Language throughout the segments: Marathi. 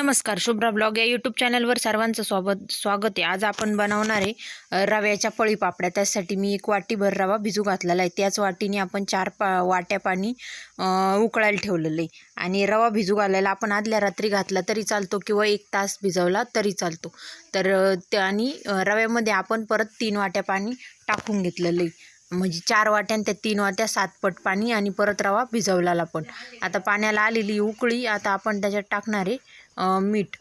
नमस्कार शुभ्रा ब्लॉग या यूट्यूब चॅनलवर सर्वांचं स्वागत स्वागत आहे. आज आपण बनवणार आहे रव्याच्या पळी पापड्या. त्यासाठी मी एक वाटीभर रवा भिजू घातलेला आहे. त्याच वाटीने आपण चार पा वाट्या पाणी उकळायला ठेवलेलं आहे. आणि रवा भिजू घालायला आपण आदल्या रात्री घातला तरी चालतो किंवा एक तास भिजवला तरी चालतो. तर आणि रव्यामध्ये आपण परत तीन वाट्या पाणी टाकून घेतलेलं आहे. म्हणजे चार वाट्यान त्या तीन वाट्या सात पट पाणी आणि परत रवा भिजवलेला पण. आता पाण्याला आलेली उकळी आता आपण त्याच्यात टाकणार आहे. मीठ.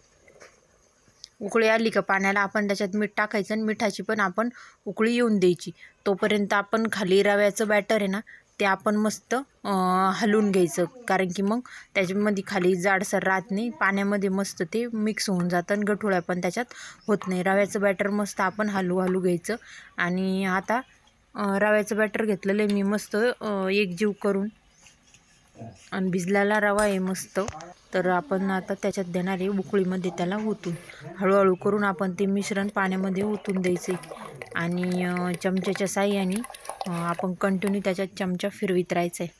उकळी आली का पाण्याला आपण त्याच्यात मीठ टाकायचं आणि मिठाची पण आपण उकळी येऊन द्यायची. तोपर्यंत आपण खाली रव्याचं बॅटर आहे ना ते आपण मस्त हलवून घ्यायचं. कारण की मग त्याच्यामध्ये खाली जाडसर राहत नाही. पाण्यामध्ये मस्त ते मिक्स होऊन जातं आणि गठुळ्या पण त्याच्यात होत नाही. रव्याचं बॅटर मस्त आपण हलू हलू घ्यायचं. आणि आता रव्याचं बॅटर घेतलेलं आहे मी मस्त एकजीव करून. आणि भिजलेला रवा आहे मस्त. तर आपण आता त्याच्यात देणारे उकळीमध्ये त्याला ओतून. हळूहळू करून आपण ते मिश्रण पाण्यामध्ये ओतून द्यायचे. आणि चमच्याच्या साह्याने आपण कंटिन्यू त्याच्यात चमचा फिरवीत राहायचं आहे.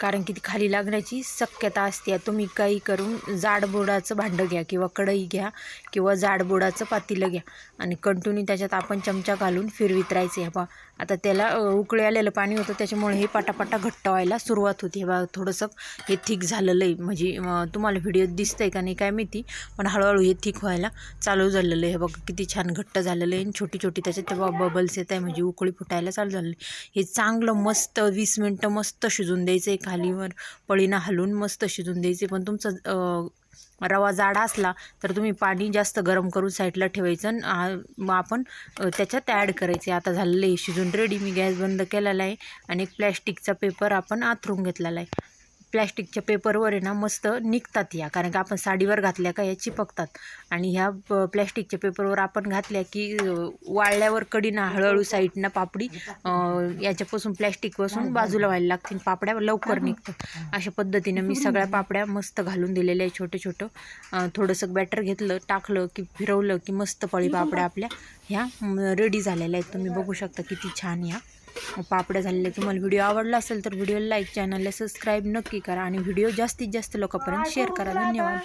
कारण की ती खाली लागण्याची शक्यता असते. तुम्ही काही करून जाडबोडाचं भांडं घ्या किंवा कढई घ्या किंवा जाडबोडाचं पातेलं घ्या आणि कंटिन्यू त्याच्यात आपण चमचा घालून फिरवीत राहायचे बा आता त्याला उकळे उकळी आलेलं पाणी होतं त्याच्यामुळे हे पटापटा घट्ट व्हायला सुरुवात होती. हे बा थोडंसं हे थिक झालेलं आहे म्हणजे तुम्हाला तुम्हाला व्हिडिओत आहे का नाही काय माहिती पण हळूहळू हे थिक व्हायला चालू झालेलं आहे हे बघा किती छान घट्ट झालेलं आहे आणि छोटी छोटी त्याच्यात तेव्हा बबल्स येत आहे म्हणजे उकळी फुटायला चालू झालेली हे चांगलं मस्त वीस मिनटं मस्त शिजून द्यायचं आहे खालीवर पळीनं हलवून मस्त शिजून द्यायचे. पण तुमचं रवा जाडा असला तर तुम्ही पाणी जास्त गरम करून साईडला ठेवायचं आणि मग आपण त्याच्यात ॲड करायचे. आता झालेलं आहे शिजून रेडी मी गॅस बंद केलेला आहे आणि एक प्लॅस्टिकचा पेपर आपण आथरून घेतलेला आहे. प्लॅस्टिकच्या पेपरवर आहे ना मस्त निघतात या. कारण की आपण साडीवर घातल्या का या चिपकतात. आणि ह्या प- प्लॅस्टिकच्या पेपरवर आपण घातल्या की वाळल्यावर कडीनं हळूहळू साईडनं पापडी याच्यापासून प्लॅस्टिकपासून बाजूला व्हायला लागतील. पापड्या लवकर निघतात. अशा पद्धतीनं मी सगळ्या पापड्या मस्त घालून दिलेल्या आहे छोटं छोटं थोडंसं बॅटर घेतलं टाकलं की फिरवलं की मस्त पळी पापड्या आपल्या ह्या रेडी झालेल्या आहेत. तुम्ही बघू शकता किती छान ह्या पापड्या झालेल्या तुम्हाला व्हिडिओ आवडला असेल तर व्हिडिओला लाईक चॅनलला सबस्क्राईब नक्की करा आणि व्हिडिओ जास्तीत जास्त लोकांपर्यंत शेअर करा. धन्यवाद.